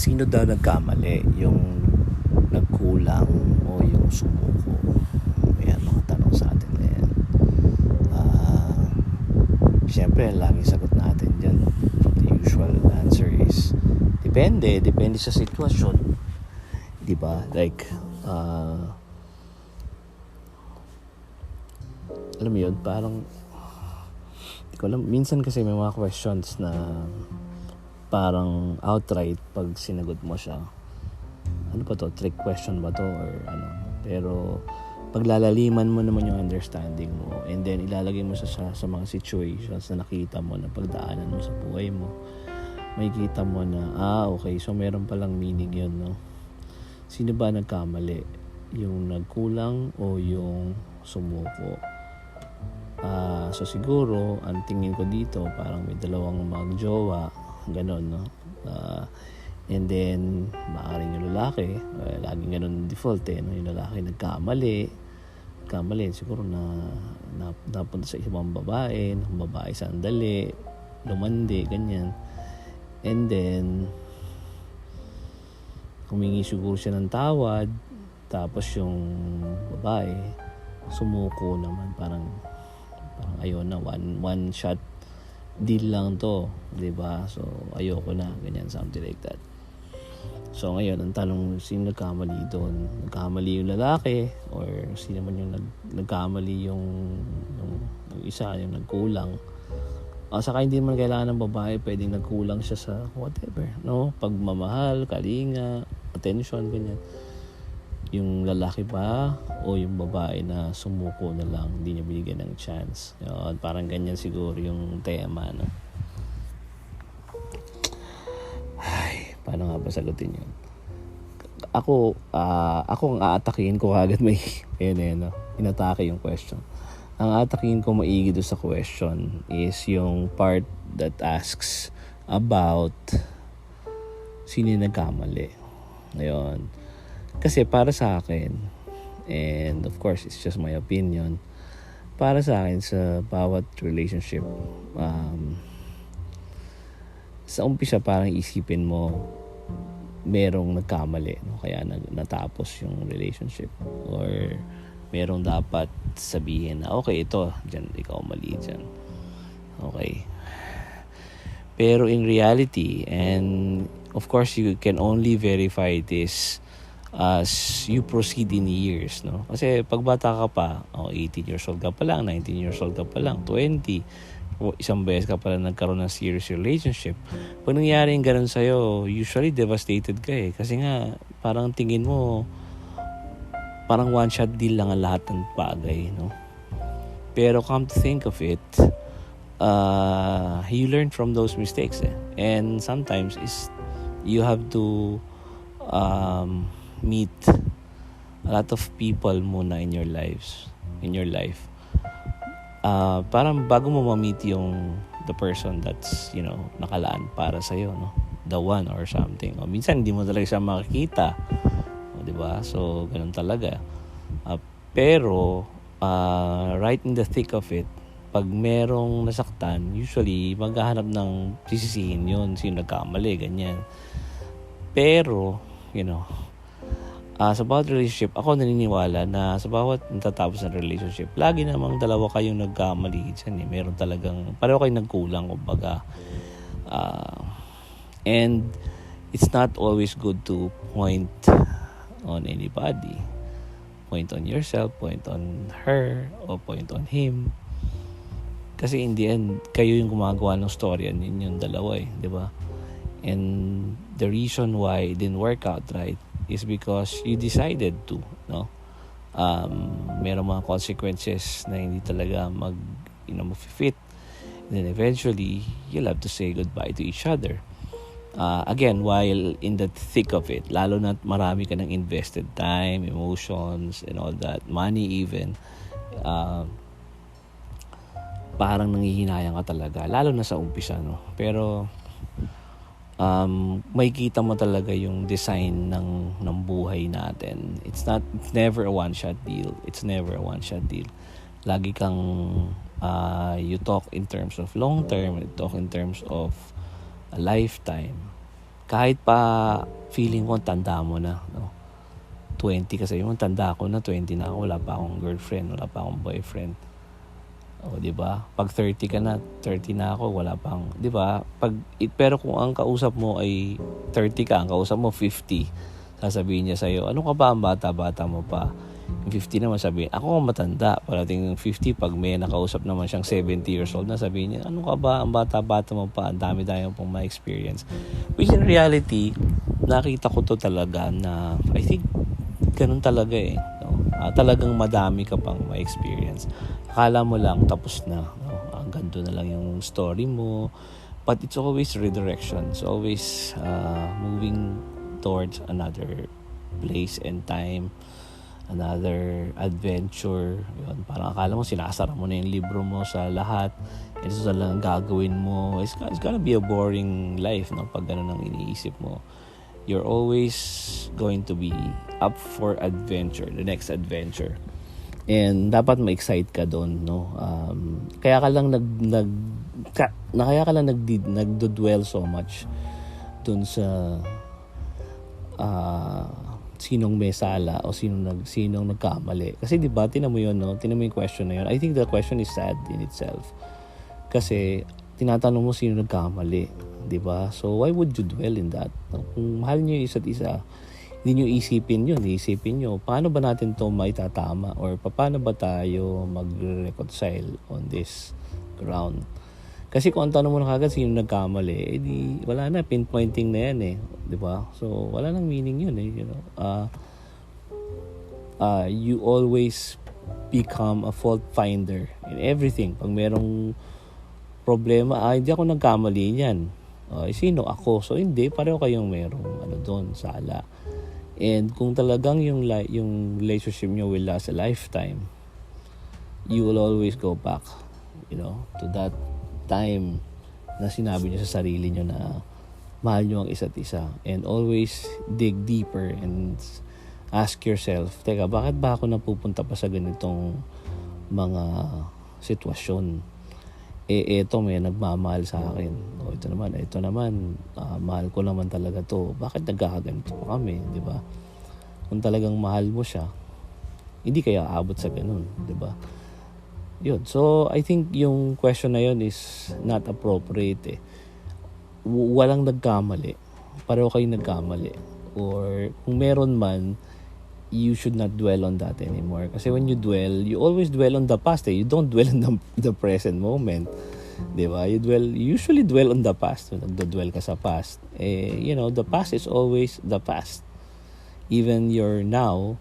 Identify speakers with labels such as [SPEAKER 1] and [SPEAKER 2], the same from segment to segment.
[SPEAKER 1] sino daw nagkamali? Yung nagkulang o yung sumuko? Ayan, mga tanong sa atin ngayon. Ah, Siyempre, laging sagot natin dyan. The usual answer is, depende. Depende sa sitwasyon. Di ba? Like, ah, alam mo yun, parang, di ko alam, minsan kasi may mga questions na parang outright pag sinagot mo siya. Ano pa to? Trick question ba to? Or ano? Pero paglalaliman mo naman yung understanding mo and then ilalagay mo sa, sa, sa mga situations na nakita mo na pagdaanan mo sa buhay mo may kita mo na ah okay so meron palang meaning yun no sino ba nagkamali yung nagkulang o yung sumuko Ah, so siguro ang tingin ko dito parang may dalawang magjowa ganon no Ah, and then maaaring yung lalaki uh, laging ganon default eh no? yung lalaki nagkamali kamali siguro na, na napunta sa ibang babae ng babae sandali lumandi ganyan and then humingi siguro siya ng tawad tapos yung babae sumuko naman parang parang ayaw na one one shot deal lang to 'di ba? So ayoko na ganyan something like that. So ngayon ang tanong sino nagkamali doon? Nagkamali yung lalaki or sino man yung nag, nagkamali yung, yung, yung isa yung nagkulang? Ah, saka hindi man kailangan ng babae pwedeng nagkulang siya sa whatever no? Pagmamahal kalinga attention ganyan yung lalaki ba o yung babae na sumuko na lang hindi niya binigyan ng chance. Yun, parang ganyan siguro yung tema no? ay paano nga ba sagutin yun? Ako ah, ako ang aatakihin ko agad may yun eh, no? inatake yung question. Ang atakihin ko maigi doon sa question is yung part that asks about sino yung nagkamali. Ngayon kasi para sa akin, and of course, it's just my opinion, para sa akin sa bawat relationship, um, sa umpisa parang isipin mo, merong nagkamali, no? kaya nag, natapos yung relationship. Or merong dapat sabihin na, okay, ito, dyan, ikaw mali dyan. Okay. Pero in reality, and of course, you can only verify this as you proceed in years, no? Kasi pag bata ka pa, oh, 18 years old ka pa lang, 19 years old ka pa lang, 20, o isang beses ka pala nagkaroon ng serious relationship. Pag nangyari yung ganun sa'yo, usually devastated ka eh. Kasi nga, parang tingin mo, parang one shot deal lang ang lahat ng bagay, no? Pero come to think of it, uh, you learn from those mistakes eh. And sometimes is you have to um, meet a lot of people muna in your lives in your life. Uh, parang bago mo ma-meet yung the person that's you know nakalaan para sa iyo no? The one or something. O minsan hindi mo talaga siya makikita o, di ba? So ganun talaga. Uh, pero uh, right in the thick of it pag merong nasaktan usually maghahanap ng sisisihin yun sino nagkamali ganyan. Pero you know uh, sa bawat relationship, ako naniniwala na sa bawat natatapos na relationship, lagi namang dalawa kayong nagkamali dyan eh. Meron talagang, pareho kayong nagkulang, kumbaga. Uh, and it's not always good to point on anybody. Point on yourself, point on her, or point on him. Kasi in the end, kayo yung gumagawa ng story ninyong dalawa eh, di ba? And the reason why it didn't work out right is because you decided to, no? Um, meron mga consequences na hindi talaga mag, you know, fit. And then eventually, you'll have to say goodbye to each other. Uh, again, while in the thick of it, lalo na marami ka ng invested time, emotions, and all that, money even, uh, parang nangihinayang ka talaga, lalo na sa umpisa, no? Pero, um, may kita mo talaga yung design ng, ng buhay natin. It's not, it's never a one-shot deal. It's never a one-shot deal. Lagi kang, uh, you talk in terms of long term, you talk in terms of a lifetime. kahit pa feeling mo tanda mo na, no? 20 kasi yung tanda ko na 20 na ako, wala pa akong girlfriend, wala pa akong boyfriend. Di ba? Pag 30 ka na, 30 na ako, wala pang, di ba? Pag pero kung ang kausap mo ay 30 ka, ang kausap mo 50, sasabihin niya sa iyo, ano ka ba ang bata-bata mo pa? Yung 50 naman sabihin, ako ang matanda. Parating yung 50, pag may nakausap naman siyang 70 years old na sabihin niya, ano ka ba, ang bata-bata mo pa, ang dami-dami pong ma-experience. Which in reality, nakita ko to talaga na, I think, ganun talaga eh. Uh, talagang madami ka pang ma-experience. Akala mo lang tapos na. No? Hanggang doon na lang yung story mo. But it's always redirection. It's always uh, moving towards another place and time another adventure. Yun, parang akala mo sinasara mo na yung libro mo sa lahat. Ito sa lang gagawin mo. It's, it's gonna be a boring life no, pag ganun ang iniisip mo you're always going to be up for adventure, the next adventure. And dapat ma-excite ka doon, no? Um, kaya ka lang nag nag ka, na kaya ka lang nag nagdo-dwell so much doon sa uh, sinong may sala o sinong nag sinong nagkamali. Kasi 'di ba, tinan mo 'yon, no? Tinan mo yung question na 'yon. I think the question is sad in itself. Kasi tinatanong mo sino nagkamali 'di ba? So why would you dwell in that? Kung mahal niyo isa't isa, hindi niyo isipin 'yun, isipin niyo paano ba natin 'to maitatama or paano ba tayo mag-reconcile on this ground. Kasi kung ang tanong mo na kagad sino nagkamali, eh wala na pinpointing na 'yan eh, 'di ba? So wala nang meaning 'yun eh, you know. Uh, uh, you always become a fault finder in everything. Pag merong problema, ah, hindi ako nagkamali niyan. Uh, sino ako? So hindi, pareho kayong merong ano doon, sala. And kung talagang yung yung relationship niyo will last a lifetime, you will always go back, you know, to that time na sinabi niyo sa sarili niyo na mahal niyo ang isa't isa and always dig deeper and ask yourself, teka, bakit ba ako napupunta pa sa ganitong mga sitwasyon? Eh eto may nagmamahal sa akin. O ito naman, ito naman, uh, mahal ko naman talaga to. Bakit nagkakaganito kami, di ba? Kung talagang mahal mo siya, hindi kaya aabot sa ganun, di ba? Yun. So, I think yung question na yun is not appropriate eh. Walang nagkamali. Pareho kayo nagkamali. Or kung meron man, you should not dwell on that anymore. Kasi when you dwell, you always dwell on the past. Eh. You don't dwell on the, the present moment. Di ba? You dwell, usually dwell on the past. Nagdo-dwell ka sa past. Eh, you know, the past is always the past. Even your now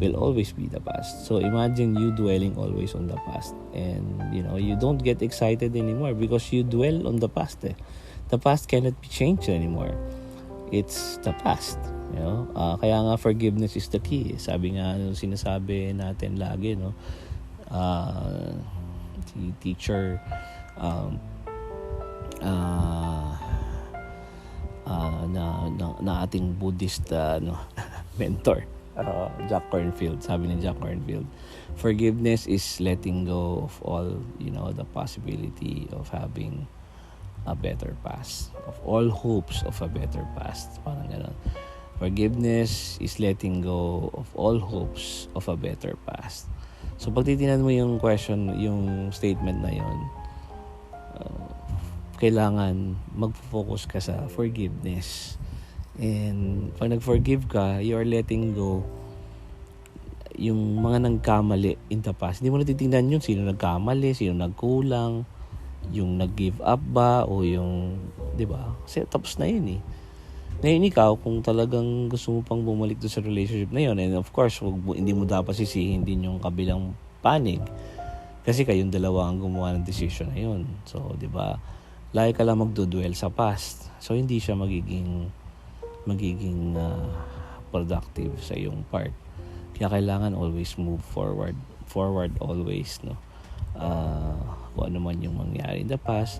[SPEAKER 1] will always be the past. So imagine you dwelling always on the past. And, you know, you don't get excited anymore because you dwell on the past. Eh. The past cannot be changed anymore. It's the past. You know? Uh, kaya nga forgiveness is the key. Sabi nga ano, sinasabi natin lagi, no? Uh, si teacher um, uh, uh, na, na, na ating Buddhist uh, no, mentor uh, Jack Cornfield sabi ni Jack Cornfield forgiveness is letting go of all you know the possibility of having a better past of all hopes of a better past parang gano'n Forgiveness is letting go of all hopes of a better past. So pag titinan mo yung question, yung statement na yon, uh, kailangan mag-focus ka sa forgiveness. And pag nag-forgive ka, you are letting go yung mga nagkamali in the past. Hindi mo na titingnan yun, sino nagkamali, sino nagkulang, yung nag-give up ba, o yung, di ba? Kasi tapos na yun eh. Ngayon ikaw, kung talagang gusto mo pang bumalik doon sa relationship na yun, and of course, wag, hindi mo dapat sisihin din yung kabilang panig. Kasi kayong dalawa ang gumawa ng decision na yun. So, di ba, lagi ka lang magdudwell sa past. So, hindi siya magiging magiging uh, productive sa iyong part. Kaya kailangan always move forward. Forward always, no? Uh, kung ano man yung mangyari in the past,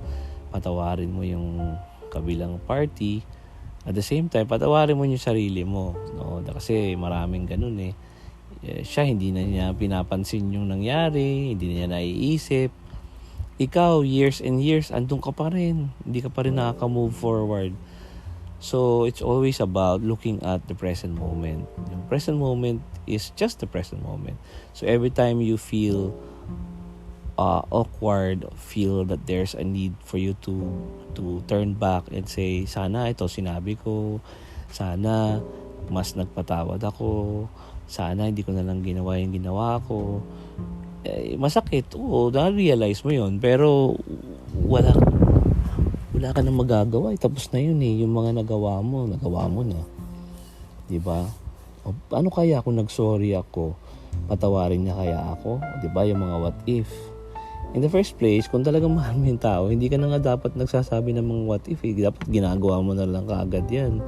[SPEAKER 1] patawarin mo yung kabilang party, at the same time, patawarin mo yung sarili mo. No? Kasi maraming ganun eh. eh. Siya hindi na niya pinapansin yung nangyari, hindi na niya naiisip. Ikaw, years and years, andun ka pa rin. Hindi ka pa rin nakaka-move forward. So, it's always about looking at the present moment. The present moment is just the present moment. So, every time you feel uh, awkward, feel that there's a need for you to to turn back and say, sana ito sinabi ko, sana mas nagpatawad ako, sana hindi ko na lang ginawa yung ginawa ko. Eh, masakit, oo, na-realize mo yon pero wala wala ka nang magagawa. Eh, tapos na yun eh. Yung mga nagawa mo, nagawa mo na. Di ba? Ano kaya kung nag-sorry ako? Patawarin niya kaya ako? Di ba? Yung mga what if. In the first place, kung talagang mahal mo yung tao, hindi ka na nga dapat nagsasabi ng mga what if. Eh. Dapat ginagawa mo na lang kaagad yan.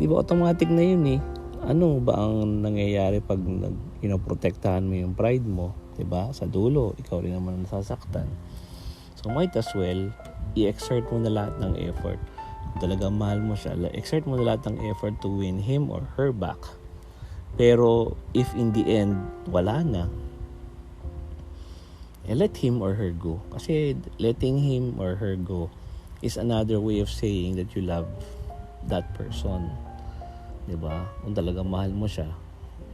[SPEAKER 1] Di ba? Automatic na yun eh. Ano ba ang nangyayari pag nag, you know, protektahan mo yung pride mo? Di ba? Sa dulo, ikaw rin naman nasasaktan. So might as well, i-exert mo na lahat ng effort. Kung talagang mahal mo siya, exert mo na lahat ng effort to win him or her back. Pero if in the end, wala na, eh, let him or her go. Kasi letting him or her go is another way of saying that you love that person. ba? Kung talagang mahal mo siya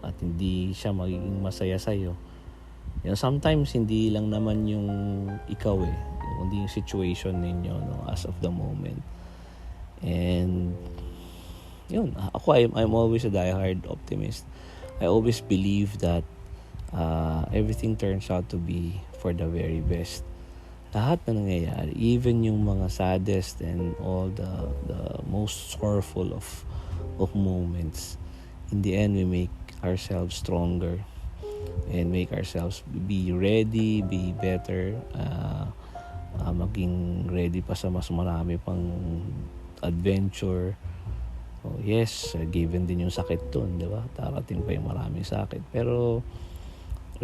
[SPEAKER 1] at hindi siya magiging masaya sa iyo. You know, sometimes hindi lang naman yung ikaw eh kundi yung situation ninyo no, as of the moment. And yun, ako I'm, I'm always a diehard optimist. I always believe that uh, everything turns out to be for the very best. Lahat na nangyayari, even yung mga saddest and all the the most sorrowful of of moments, in the end we make ourselves stronger and make ourselves be ready, be better. Uh, uh, maging ready pa sa mas marami pang adventure. Oh, yes, given din yung sakit dun, di ba? Tarating pa yung maraming sakit. Pero,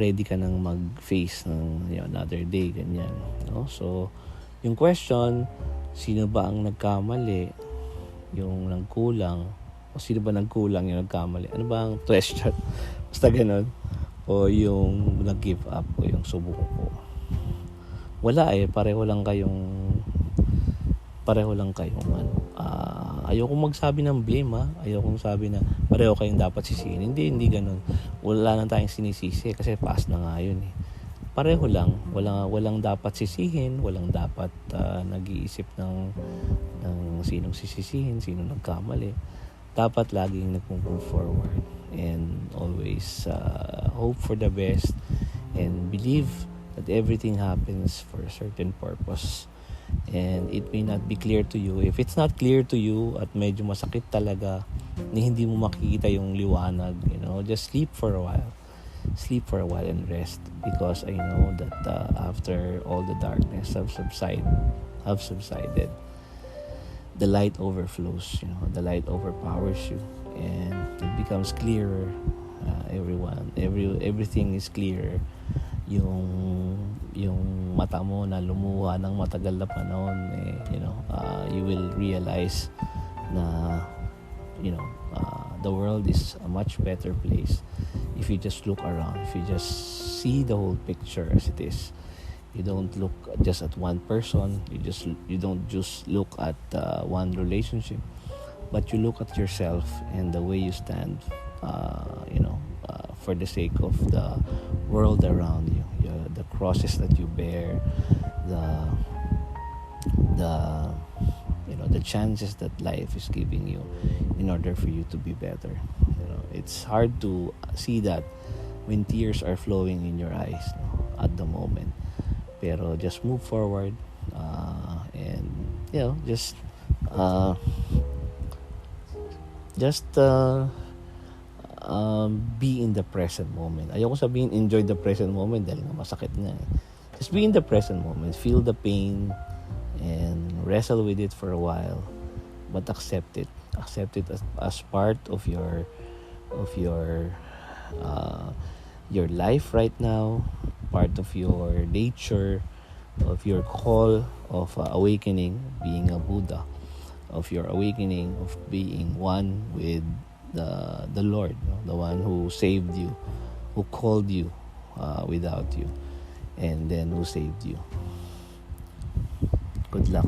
[SPEAKER 1] ready ka nang mag-face ng you know, another day, ganyan. No? So, yung question, sino ba ang nagkamali? Yung nagkulang? O sino ba nagkulang yung nagkamali? Ano ba ang question? Basta ganun. O yung nag-give up o yung sumuko wala eh pareho lang kayong pareho lang kayong ano uh, ayoko magsabi ng blame ha? Ayoko sabi na pareho kayong dapat sisihin. Hindi hindi ganoon wala na tayong sinisisi kasi past na nga yun eh. Pareho lang. Walang walang dapat sisihin walang dapat uh, nag-iisip ng ng sinong sisisihin sino nagkamali. Dapat laging nagpo-move forward and always uh, hope for the best and believe that everything happens for a certain purpose and it may not be clear to you. If it's not clear to you at medyo masakit talaga ni hindi mo makikita yung liwanag you know just sleep for a while. Sleep for a while and rest because I know that uh, after all the darkness have subsided have subsided the light overflows you know the light overpowers you and it becomes clearer uh, everyone every everything is clearer. Yung yung mata mo na lumuha ng matagal na panahon eh, you know uh, you will realize na you know uh, the world is a much better place if you just look around if you just see the whole picture as it is. You don't look just at one person you just you don't just look at uh, one relationship but you look at yourself and the way you stand uh, you know uh, for the sake of the world around you, the crosses that you bear, the the you know the chances that life is giving you in order for you to be better. You know, it's hard to see that when tears are flowing in your eyes no, at the moment. Pero just move forward uh, and you know just uh, just uh, um, be in the present moment. Ayoko sabihin enjoy the present moment dahil nga masakit nga eh. Just be in the present moment. Feel the pain and wrestle with it for a while. But accept it. Accept it as, as part of your of your uh, your life right now, part of your nature, of your call of uh, awakening, being a Buddha, of your awakening of being one with the the Lord, the one who saved you, who called you uh, without you, and then who saved you. Good luck.